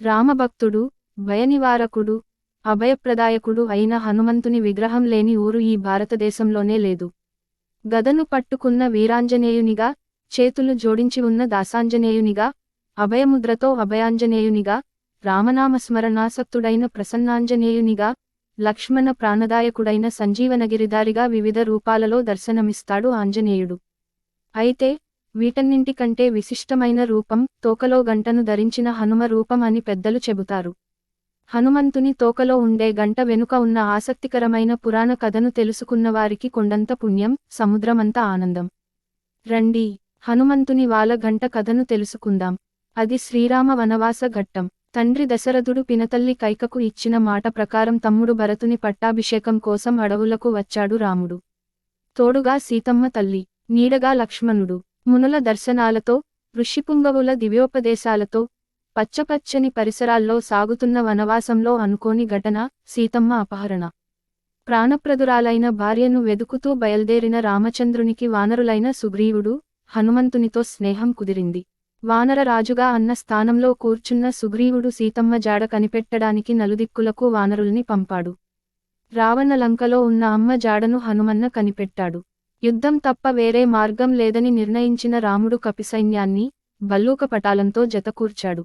రామభక్తుడు భయనివారకుడు అభయప్రదాయకుడు అయిన హనుమంతుని విగ్రహం లేని ఊరు ఈ భారతదేశంలోనే లేదు. గదను పట్టుకున్న వీరాంజనేయునిగా చేతులు జోడించి ఉన్న దాసాంజనేయునిగా అభయముద్రతో అభయాంజనేయునిగా రామనామస్మరణాసక్తుడైన ప్రసన్నాంజనేయునిగా లక్ష్మణ ప్రాణదాయకుడైన సంజీవనగిరిదారిగా వివిధ రూపాలలో దర్శనమిస్తాడు ఆంజనేయుడు. అయితే వీటన్నింటికంటే విశిష్టమైన రూపం తోకలో గంటను ధరించిన హనుమ రూపం అని పెద్దలు చెబుతారు. హనుమంతుని తోకలో ఉండే గంట వెనుక ఉన్న ఆసక్తికరమైన పురాణ కథను తెలుసుకున్నవారికి కొండంత పుణ్యం సముద్రమంత ఆనందం. రండి హనుమంతుని వాల గంట కథను తెలుసుకుందాం. అది శ్రీరామ వనవాస ఘట్టం. తండ్రి దశరథుడు పినతల్లి కైకకు ఇచ్చిన మాట ప్రకారం తమ్ముడు భరతుని పట్టాభిషేకం కోసం అడవులకు వచ్చాడు రాముడు. తోడుగా సీతమ్మ తల్లి నీడగా లక్ష్మణుడు. మునుల దర్శనాలతో ఋషిపుంగవుల దివ్యోపదేశాలతో పచ్చపచ్చని పరిసరాల్లో సాగుతున్న వనవాసంలో అనుకోని ఘటన సీతమ్మ అపహరణ. ప్రాణప్రదురాలైన భార్యను వెదుకుతూ బయల్దేరిన రామచంద్రునికి వానరులైన సుగ్రీవుడు హనుమంతునితో స్నేహం కుదిరింది. వానర రాజుగా అన్న స్థానంలో కూర్చున్న సుగ్రీవుడు సీతమ్మ జాడ కనిపెట్టడానికి నలుదిక్కులకు వానరుల్ని పంపాడు. రావణ లంకలో ఉన్న అమ్మ జాడను హనుమన్న కనిపెట్టాడు. యుద్ధం తప్ప వేరే మార్గం లేదని నిర్ణయించిన రాముడు కపిసైన్యాన్ని బల్లూకపటాలంతో జతకూర్చాడు.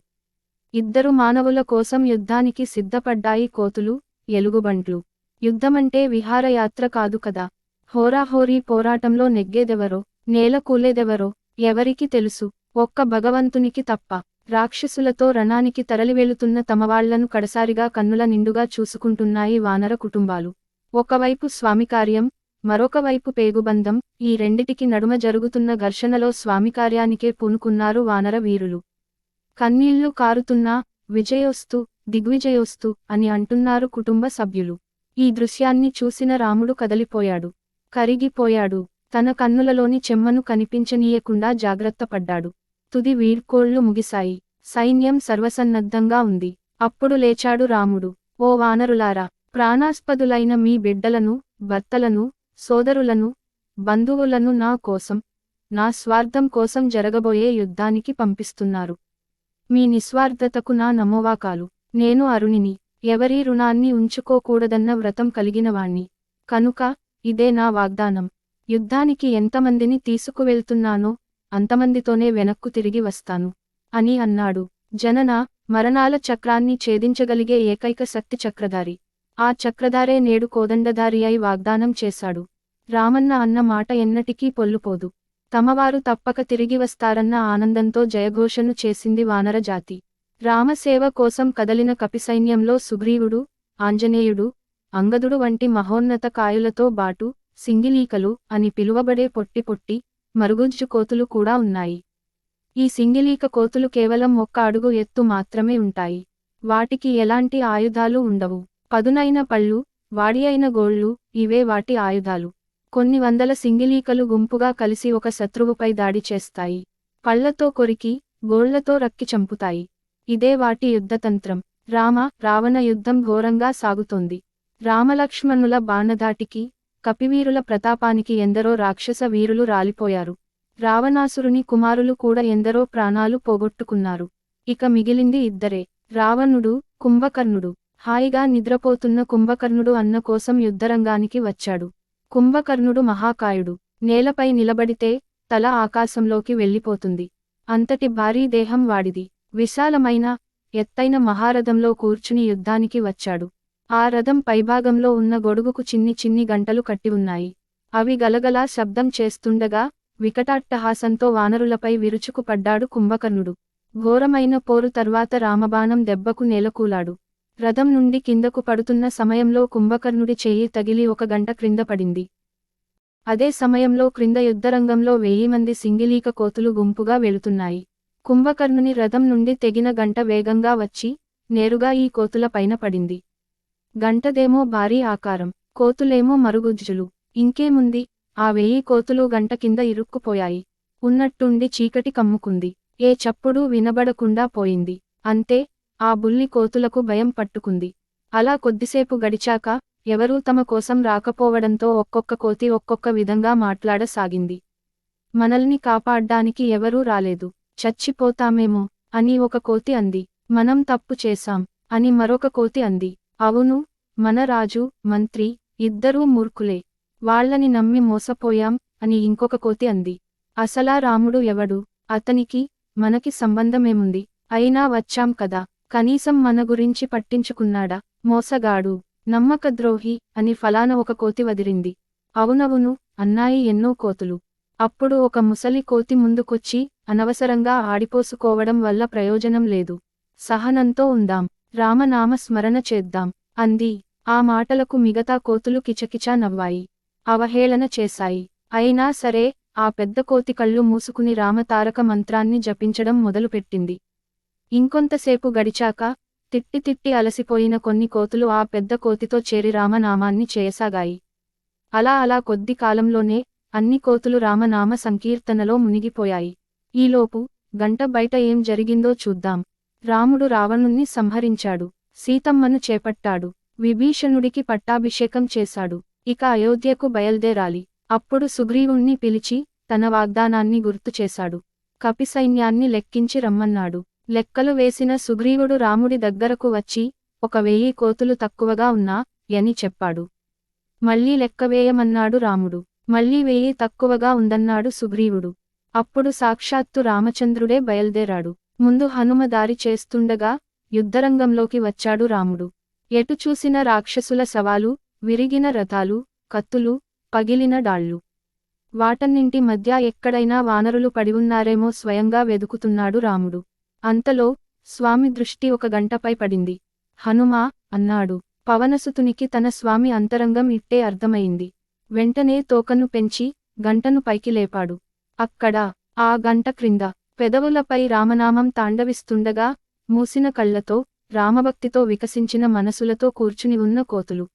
ఇద్దరు మానవుల కోసం యుద్ధానికి సిద్ధపడ్డాయి కోతులు ఎలుగుబంట్లు. యుద్ధమంటే విహారయాత్ర కాదు కదా. హోరాహోరీ పోరాటంలో నెగ్గేదెవరో నేల కూలేదెవరో ఎవరికి తెలుసు. ఒక్క భగవంతునికి తప్ప రాక్షసులతో రణానికి తరలివెళుతున్న తమవాళ్ళను కడసారిగా కన్నుల నిండుగా చూసుకుంటున్నాయి వానర కుటుంబాలు. ఒకవైపు స్వామికార్యం మరొకవైపు పేగుబంధం ఈ రెండిటికి నడుమ జరుగుతున్న ఘర్షణలో స్వామికార్యానికే పూనుకున్నారు వానర వీరులు. కన్నీళ్ళు కారుతున్నా విజయోస్తు దిగ్విజయోస్తు అని అంటున్నారు కుటుంబ సభ్యులు. ఈ దృశ్యాన్ని చూసిన రాముడు కదలిపోయాడు. కరిగిపోయాడు. తన కన్నులలోని చెమ్మను కనిపించనీయకుండా జాగ్రత్తపడ్డాడు తుది వీడ్కోళ్ళు ముగిశాయి. సైన్యం సర్వసన్నద్ధంగా ఉంది. అప్పుడు లేచాడు రాముడు. ఓ వానరులారా ప్రాణాస్పదులైన మీ బిడ్డలను భర్తలను సోదరులను బంధువులను నా కోసం నా స్వార్థం కోసం జరగబోయే యుద్ధానికి పంపిస్తున్నారు. మీ నిస్వార్థతకు నా నమోవాకాలు. నేను అరుణిని ఎవరీ రుణాన్ని ఉంచుకోకూడదన్న వ్రతం కలిగినవాణ్ణి. కనుక ఇదే నా వాగ్దానం. యుద్ధానికి ఎంతమందిని తీసుకువెళ్తున్నానో అంతమందితోనే వెనక్కు తిరిగి వస్తాను అని అన్నాడు. జనన మరణాల చక్రాన్ని ఛేదించగలిగే ఏకైక శక్తి చక్రధారి. ఆ చక్రధారే నేడు కోదండధారి అయి వాగ్దానం చేశాడు. రామన్న అన్న మాట ఎన్నటికీ పొల్లుపోదు. తమవారు తప్పక తిరిగి వస్తారన్న ఆనందంతో జయఘోషను చేసింది వానర జాతి. రామసేవ కోసం కదలిన కపిసైన్యంలో సుగ్రీవుడు ఆంజనేయుడు అంగదుడు వంటి మహోన్నత కాయులతో బాటు సింగిలీకలు అని పిలువబడే పొట్టి పొట్టి మరుగుజ్జు కోతులు కూడా ఉన్నాయి. ఈ సింగిలీక కోతులు కేవలం ఒక్క అడుగు ఎత్తు మాత్రమే ఉంటాయి. వాటికి ఎలాంటి ఆయుధాలు ఉండవు. పదునైన పళ్ళు వాడియైన గోళ్ళు ఇవే వాటి ఆయుధాలు. కొన్ని వందల సింగిలీకలు గుంపుగా కలిసి ఒక శత్రువుపై దాడి చేస్తాయి. పళ్ళతో కొరికి గోళ్ళతో రక్కి చంపుతాయి. ఇదే వాటి యుద్ధతంత్రం. రామ రావణ యుద్ధం ఘోరంగా సాగుతోంది. రామలక్ష్మణుల బాణధాటికి కపివీరుల ప్రతాపానికి ఎందరో రాక్షస వీరులు రాలిపోయారు. రావణాసురుని కుమారులు కూడా ఎందరో ప్రాణాలు పోగొట్టుకున్నారు. ఇక మిగిలింది ఇద్దరే. రావణుడు కుంభకర్ణుడు. హాయిగా నిద్రపోతున్న కుంభకర్ణుడు అన్న కోసం యుద్ధరంగానికి వచ్చాడు. కుంభకర్ణుడు మహాకాయుడు. నేలపై నిలబడితే తల ఆకాశంలోకి వెళ్ళిపోతుంది. అంతటి భారీ దేహం వాడిది. విశాలమైన ఎత్తైన మహారథంలో కూర్చుని యుద్ధానికి వచ్చాడు. ఆ రథం పైభాగంలో ఉన్న గొడుగుకు చిన్ని చిన్ని గంటలు కట్టి ఉన్నాయి. అవి గలగలా శబ్దం చేస్తుండగా వికటాట్టహాసంతో వానరులపై విరుచుకుపడ్డాడు కుంభకర్ణుడు. ఘోరమైన పోరు తర్వాత రామబాణం దెబ్బకు నేలకూలాడు. రథం నుండి కిందకు పడుతున్న సమయంలో కుంభకర్ణుడి చేయి తగిలి ఒక గంట క్రింద పడింది. అదే సమయంలో క్రింద యుద్ధరంగంలో వెయ్యి మంది సింగిలీక కోతులు గుంపుగా వెళుతున్నాయి. కుంభకర్ణుని రథం నుండి తెగిన గంట వేగంగా వచ్చి నేరుగా ఈ కోతుల పైన పడింది. గంటదేమో భారీ ఆకారం కోతులేమో మరుగుజ్జులు. ఇంకేముంది? ఆ వెయ్యి కోతులు గంట కింద ఇరుక్కుపోయాయి. ఉన్నట్టుండి చీకటి కమ్ముకుంది. ఏ చప్పుడు వినబడకుండా పోయింది. అంతే ఆ బుల్లి కోతులకు భయం పట్టుకుంది. అలా కొద్దిసేపు గడిచాక ఎవరూ తమ కోసం రాకపోవడంతో ఒక్కొక్క కోతి ఒక్కొక్క విధంగా మాట్లాడసాగింది. మనల్ని కాపాడ్డానికి ఎవరూ రాలేదు. చచ్చిపోతామేమో అని ఒక కోతి అంది. మనం తప్పు చేశాం అని మరొక కోతి అంది. అవును మన రాజు మంత్రి ఇద్దరూ మూర్ఖులే. వాళ్ళని నమ్మి మోసపోయాం అని ఇంకొక కోతి అంది. అసలా రాముడు ఎవడు? అతనికి మనకి సంబంధమేముంది? అయినా వచ్చాం కదా. కనీసం మన గురించి పట్టించుకున్నాడా? మోసగాడు నమ్మకద్రోహి అని ఫలాన ఒక కోతి వదిరింది అవునవును అన్నాయి ఎన్నో కోతులు. అప్పుడు ఒక ముసలి కోతి ముందుకొచ్చి అనవసరంగా ఆడిపోసుకోవడం వల్ల ప్రయోజనం లేదు. సహనంతో ఉందాం రామనామ స్మరణ చేద్దాం అంది. ఆ మాటలకు మిగతా కోతులు కిచకిచా నవ్వాయి. అవహేళన చేశాయి. అయినా సరే ఆ పెద్ద కోతి కళ్ళు మూసుకుని రామతారక మంత్రాన్ని జపించడం మొదలుపెట్టింది. ఇంకొంతసేపు గడిచాక తిట్టి తిట్టి అలసిపోయిన కొన్ని కోతులు ఆ పెద్ద కోతితో చేరి రామనామాన్ని చేయసాగాయి. అలా అలా కొద్ది కాలంలోనే అన్ని కోతులు రామనామ సంకీర్తనలో మునిగిపోయాయి. ఈలోపు గంట బయట ఏం జరిగిందో చూద్దాం. రాముడు రావణుణ్ణి సంహరించాడు. సీతమ్మను చేపట్టాడు. విభీషణుడికి పట్టాభిషేకం చేశాడు. ఇక అయోధ్యకు బయల్దేరాలి. అప్పుడు సుగ్రీవుణ్ణి పిలిచి తన వాగ్దానాన్ని గుర్తుచేశాడు కపిసైన్యాన్ని లెక్కించి రమ్మన్నాడు. లెక్కలు వేసిన సుగ్రీవుడు రాముడి దగ్గరకు వచ్చి ఒక వెయ్యి కోతులు తక్కువగా ఉన్నా అని చెప్పాడు. మళ్ళీ లెక్కవేయమన్నాడు రాముడు. మళ్ళీ వెయ్యి తక్కువగా ఉందన్నాడు సుగ్రీవుడు. అప్పుడు సాక్షాత్తు రామచంద్రుడే బయల్దేరాడు. ముందు హనుమ దారి చేస్తుండగా యుద్ధరంగంలోకి వచ్చాడు రాముడు. ఎటు చూసిన రాక్షసుల సవాలు విరిగిన రథాలు కత్తులు పగిలిన డాళ్ళు. వాటన్నింటి మధ్య ఎక్కడైనా వానరులు పడివున్నారేమో స్వయంగా వెదుకుతున్నాడు రాముడు. అంతలో స్వామి దృష్టి ఒక గంటపై పడింది. హనుమా అన్నాడు. పవనసుతునికి తన స్వామి అంతరంగం ఇట్టే అర్థమైంది. వెంటనే తోకను పెంచి గంటను పైకి లేపాడు. అక్కడ ఆ గంట క్రింద పెదవులపై రామనామం తాండవిస్తుండగా మూసిన కళ్ళతో రామభక్తితో వికసించిన మనసులతో కూర్చుని ఉన్న కోతులు.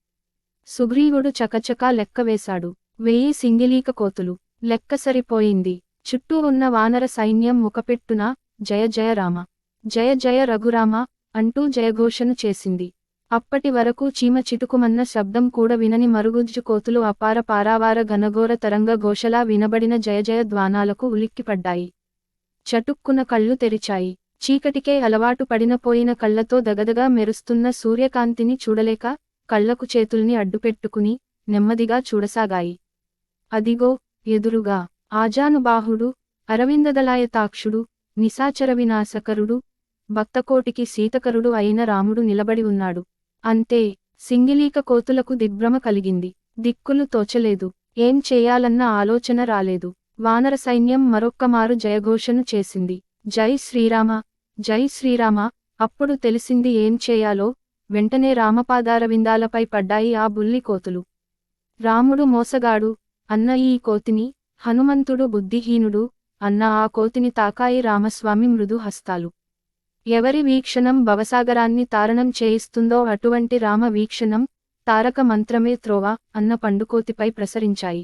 సుగ్రీవుడు చకచకా లెక్కవేశాడు వెయ్యి సింగిలీక కోతులు. లెక్క సరిపోయింది. చుట్టూ ఉన్న వానర సైన్యం ముఖపెట్టున జయ జయ రామ. జయ జయ రఘురామ అంటూ జయఘోషను చేసింది. అప్పటి వరకు చీమ చిటుకుమన్న శబ్దం కూడా వినని మరుగుజ్జు కోతులు అపార పారావార ఘనఘోర తరంగ ఘోషలా వినబడిన జయ జయ ద్వానాలకు ఉలిక్కిపడ్డాయి. చటుక్కున కళ్ళు తెరిచాయి. చీకటికే అలవాటు పడినపోయిన కళ్ళతో దగదగా మెరుస్తున్న సూర్యకాంతిని చూడలేక కళ్ళకు చేతుల్ని అడ్డుపెట్టుకుని నెమ్మదిగా చూడసాగాయి. అదిగో ఎదురుగా ఆజానుబాహుడు అరవిందదలాయతాక్షుడు నిశాచర వినాశకరుడు భక్తకోటికి సీతకరుడు అయిన రాముడు నిలబడి ఉన్నాడు. అంతే సింగిలీక కోతులకు దిగ్భ్రమ కలిగింది. దిక్కులు తోచలేదు. ఏం చేయాలన్న ఆలోచన రాలేదు. వానర సైన్యం మరొక్కమారు జయఘోషను చేసింది. జై శ్రీరామ జై శ్రీరామ అప్పుడు తెలిసింది ఏం చేయాలో వెంటనే రామపాదారవిందాలపై పడ్డాయి ఆ బుల్లి కోతులు. రాముడు మోసగాడు అన్న ఈ కోతిని హనుమంతుడు బుద్ధిహీనుడు అన్న ఆ కోతిని తాకాయి రామస్వామి మృదు హస్తాలు. ఎవరి వీక్షణం భవసాగరాన్ని తారణం చేయిస్తుందో అటువంటి రామ వీక్షణం తారక మంత్రమే త్రోవ అన్న పండుకోతిపై ప్రసరించాయి.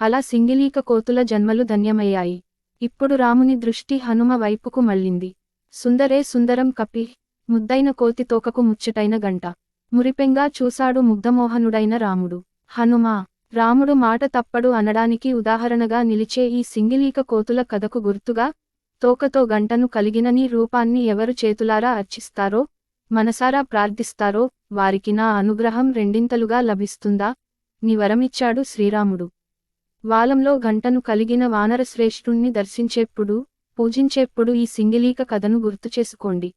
అలా సింగిలీక కోతుల జన్మలు ధన్యమయ్యాయి. ఇప్పుడు రాముని దృష్టి హనుమ వైపుకు మళ్ళింది. సుందరే సుందరం కపి ముద్దైన కోతి తోకకు ముచ్చటైన గంట. మురిపెంగా చూశాడు ముగ్ధమోహనుడైన రాముడు. హనుమా! రాముడు మాట తప్పడు అనడానికి ఉదాహరణగా నిలిచే ఈ సింగిలీక కోతుల కథకు గుర్తుగా తోకతో గంటను కలిగినని రూపాన్ని ఎవరు చేతులారా అర్చిస్తారో మనసారా ప్రార్థిస్తారో వారికి నా అనుగ్రహం రెండింతలుగా లభిస్తుందా? నీ వరమిచ్చాడు శ్రీరాముడు. వాలంలో గంటను కలిగిన వానరశ్రేష్ఠుణ్ణి దర్శించేప్పుడు పూజించేప్పుడు ఈ సింగిలీక కథను గుర్తు చేసుకోండి